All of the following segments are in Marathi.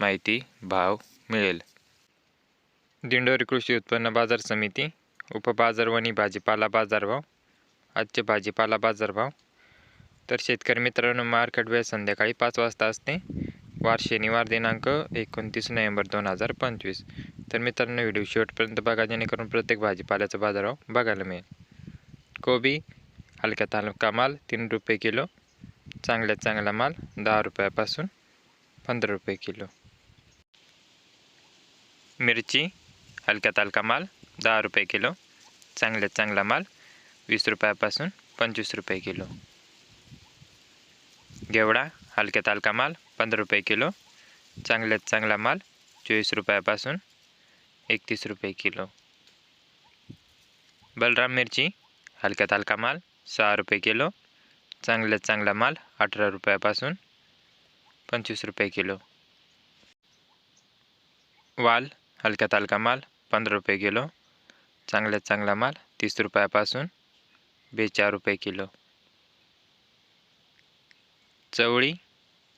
माहिती भाव मिळेल. दिंडोरी कृषी उत्पन्न बाजार समिती उपबाजारवणी भाजीपाला बाजारभाव आजचे भाजीपाला बाजारभाव. तर शेतकरी मित्रांनो मार्केट वेळ संध्याकाळी पाच वाजता असते. वार शनिवार दिनांक एकोणतीस नोव्हेंबर दोन हजार पंचवीस. तर मित्रांनो व्हिडिओ शेवटपर्यंत बघा जेणेकरून प्रत्येक भाजीपाल्याचा बाजारभाव बघायला मिळेल. कोबी हलक्या तालुका माल तीन रुपये किलो चांगल्यात चांगला माल दहा रुपयापासून पंधरा रुपये किलो. मिरची हलक्यात हलका माल दहा रुपये किलो. चांगल्यात चांगला माल वीस रुपयापासून पंचवीस रुपये किलो. घेवडा हलक्यात हलका माल पंधरा रुपये किलो. चांगल्यात चांगला माल चोवीस रुपयापासून एकतीस रुपये किलो. बलराम मिरची हलक्यात हलका माल सहा रुपये किलो. चांगल्यात चांगला माल अठरा रुपयापासून पंचवीस रुपये किलो. वाल हलक्यात हलका माल पंधरा रुपये किलो. चांगल्यात चांगला माल तीस रुपयापासून बेचाळ रुपये किलो. चवळी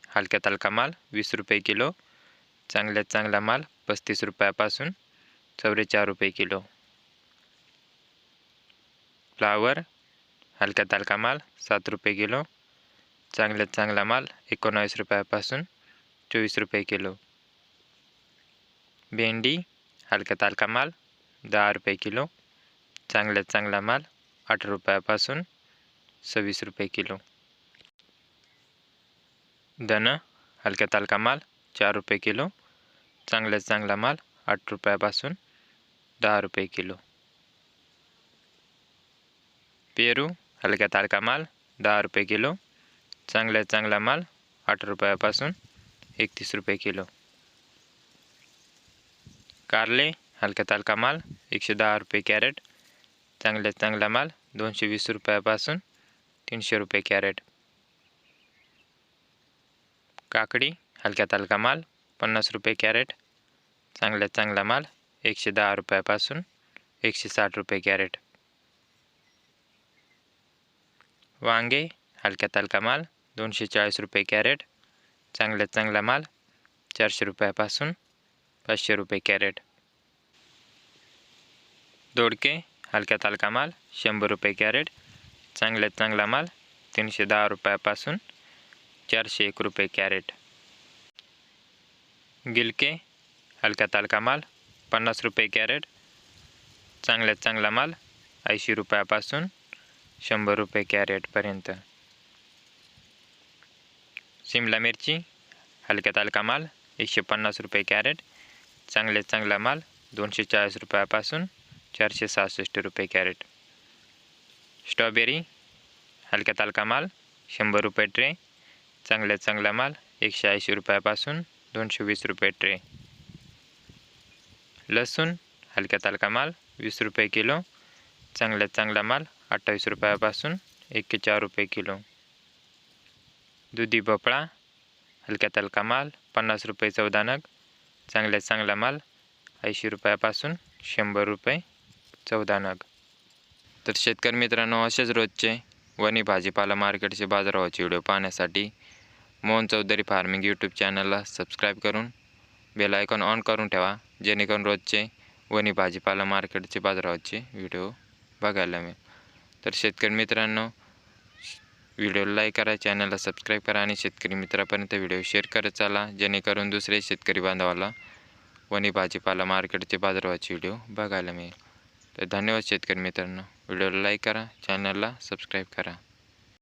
हलक्यात हलका माल वीस रुपये किलो. चांगल्यात चांगला माल पस्तीस रुपयापासून चौवेचाळ रुपये किलो. फ्लावर हलक्यात हलका माल सात रुपये किलो. चांगल्यात चांगला माल एकोणावीस रुपयापासून चोवीस रुपये किलो. भेंडी हलका तालका माल दहा रुपये किलो. चांगल्यात चांगला माल अठरा रुपयापासून सव्वीस रुपये किलो. धन हलक्या तालका माल चार रुपये किलो. चांगल्यात चांगला माल आठ रुपयापासून दहा रुपये किलो. पेरू हलक्या तालका माल दहा रुपये किलो. चांगल्यात चांगला माल आठ रुपयापासून एकतीस रुपये किलो. कारले हलक्यात हलका माल एकशे दहा रुपये कॅरेट चांगल्यात चांगला माल दोनशे वीस रुपयापासून तीनशे रुपये कॅरेट काकडी हलक्यात हलका माल पन्नास रुपये कॅरेट चांगल्यात चांगला माल एकशे दहा रुपयापासून एकशे साठ रुपये कॅरेट वांगे हलक्यात हलका माल दोनशे चाळीस रुपये कॅरेट चांगल्यात चांगला माल चारशे रुपयापासून पाचशे रुपये कॅरेट. दोडके हलक्यात हलका माल शंभर रुपये कॅरेट. चांगल्यात चांगला माल तीनशे दहा रुपयापासून चारशे एक रुपये कॅरेट. गिलके हलक्यात हलका माल पन्नास रुपये कॅरेट. चांगल्यात चांगला माल ऐंशी रुपयापासून शंभर रुपये कॅरेटपर्यंत शिमला मिरची हलक्यात हलका माल एकशे पन्नास रुपये कॅरेट. चांगल्यात चांगला माल दोनशे चाळीस रुपयापासून चारशे सहासष्ट रुपये कॅरेट. स्ट्रॉबेरी हलक्यात हलका माल शंभर रुपये ट्रे. चांगल्यात चांगला माल एकशे ऐंशी रुपयापासून दोनशे वीस रुपये ट्रे. लसूण हलक्यात हलका माल वीस रुपये किलो. चांगल्यात चांगला माल अठ्ठावीस रुपयापासून एक्केचाळ रुपये किलो. दुधी भोपळा हलक्यात हलका माल पन्नास रुपये चौदा नग. चांगल्यात चांगला माल ऐंशी रुपयापासून शंभर रुपये चौदा नग. तर शेतकरी मित्रांनो असेच रोजचे वणी भाजीपाला मार्केटचे बाजारभावाचे व्हिडिओ पाहण्यासाठी मोहन चौधरी फार्मिंग यूट्यूब चॅनलला सबस्क्राईब करून बेल आयकॉन ऑन करून ठेवा जेणेकरून रोजचे वणी भाजीपाला मार्केटचे बाजारभावाचे व्हिडिओ बघायला मिळेल. तर शेतकरी मित्रांनो व्हिडिओला लाईक करा चॅनलला सबस्क्राईब करा आणि शेतकरी मित्रापर्यंत व्हिडिओ शेअर करत चाला जेणेकरून दुसरे शेतकरी बांधवाला वणी भाजीपाला मार्केटचे बाजारवाचे व्हिडिओ बघायला मिळेल. तर धन्यवाद शेतकरी मित्रांनो. व्हिडिओला लाईक करा चॅनलला सबस्क्राईब करा.